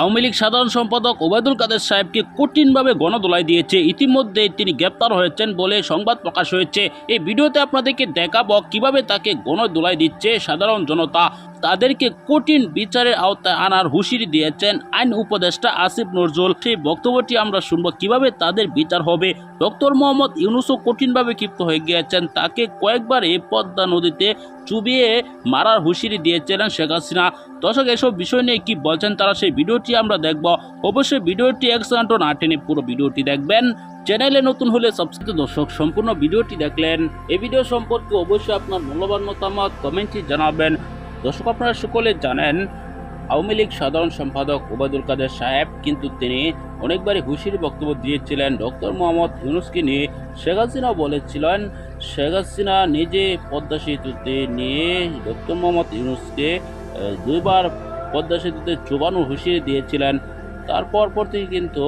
আওয়ামী লীগ সাধারণ সম্পাদক ওবায়দুল কাদের সাহেবকে কঠিনভাবে গণদোলাই দিয়েছে। ইতিমধ্যে তিনি গ্রেপ্তার হয়েছেন বলে সংবাদ প্রকাশ হয়েছে। এই ভিডিওতে আপনাদেরকে দেখাবো কীভাবে তাকে গণদোলাই দিচ্ছে সাধারণ জনতা। তাদেরকে কঠিন বিচারের আওতায় আনার হুঁশিয়ারি দিয়েছেন আইন উপদেষ্টা আসিফ নজরুল। সেই বক্তব্যটি আমরা শুনব, কীভাবে তাদের বিচার হবে? ডক্টর মোহাম্মদ ইউনুসও কঠিনভাবে ক্ষিপ্ত হয়ে গিয়েছেন। তাকে কয়েকবার এই পদ্মা নদীতে চুবিয়ে মারার হুঁশিয়ারি দিয়েছিলেন শেখ হাসিনা। দর্শক, এসব বিষয় নিয়ে কি বলছেন তারা সেই ভিডিওটি আমরা দেখব। অবশ্যই ভিডিওটি এক সেকেন্ড না টেনে পুরো ভিডিওটি দেখবেন। চ্যানেলে নতুন হলে সাবস্ক্রাইব দর্শক, সম্পূর্ণ ভিডিওটি দেখলেন। এই ভিডিও সম্পর্কে অবশ্যই আপনার মূল্যবান মতামত কমেন্টে জানাবেন। দর্শক, আপনারা সকলে জানেন, আওয়ামী লীগ সাধারণ সম্পাদক ওবায়দুল কাদের সাহেব কিন্তু তিনি অনেকবারই হুঁশিয়ারি বক্তব্য দিয়েছিলেন ডক্টর মোহাম্মদ ইউনুসকে নিয়ে। শেখ হাসিনাও বলেছিলেন শেখ হাসিনা নিজে পদ্মা সেতুতে নিয়ে ডক্টর মোহাম্মদ ইউনুসকে দুইবার পদ্মা সেতুতে চোবানোর হুঁশিয়ারি দিয়েছিলেন। তারপর পর থেকে কিন্তু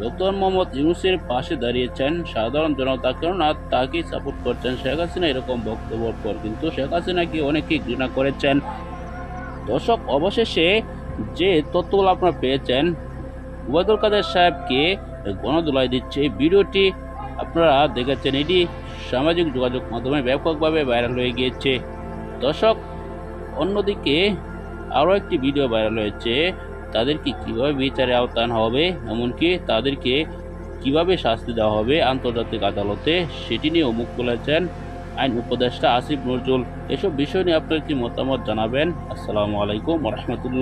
ডক্টর মোহাম্মদ ইউনুসের পাশে দাঁড়িয়েছেন সাধারণ জনতা। কেননা তাকেই সাপোর্ট করছেন শেখ হাসিনা এরকম বক্তব্যের পর কিন্তু শেখ হাসিনাকে অনেকেই ঘৃণা করেছেন। দর্শক, অবশেষে যে তথ্যগুলো আপনারা পেয়েছেন, ওবায়দুল কাদের সাহেবকে গণদোলাই দিচ্ছে। ভিডিওটি আপনারা দেখেছেন। এটি সামাজিক যোগাযোগ মাধ্যমে ব্যাপকভাবে ভাইরাল হয়ে গিয়েছে। দর্শক, অন্যদিকে আরও একটি ভিডিও ভাইরাল হয়েছে। তাদেরকে কীভাবে বিচারে আওতান হবে, এমনকি তাদেরকে কীভাবে শাস্তি দেওয়া হবে আন্তর্জাতিক আদালতে, সেটি নিয়েও মুখ খুলেছেন আইন উপদেষ্টা আসিফ নজরুল। এসব বিষয় নিয়ে আপনার কি মতামত জানাবেন? আসসালামু আলাইকুম রহমতুল্লাহ।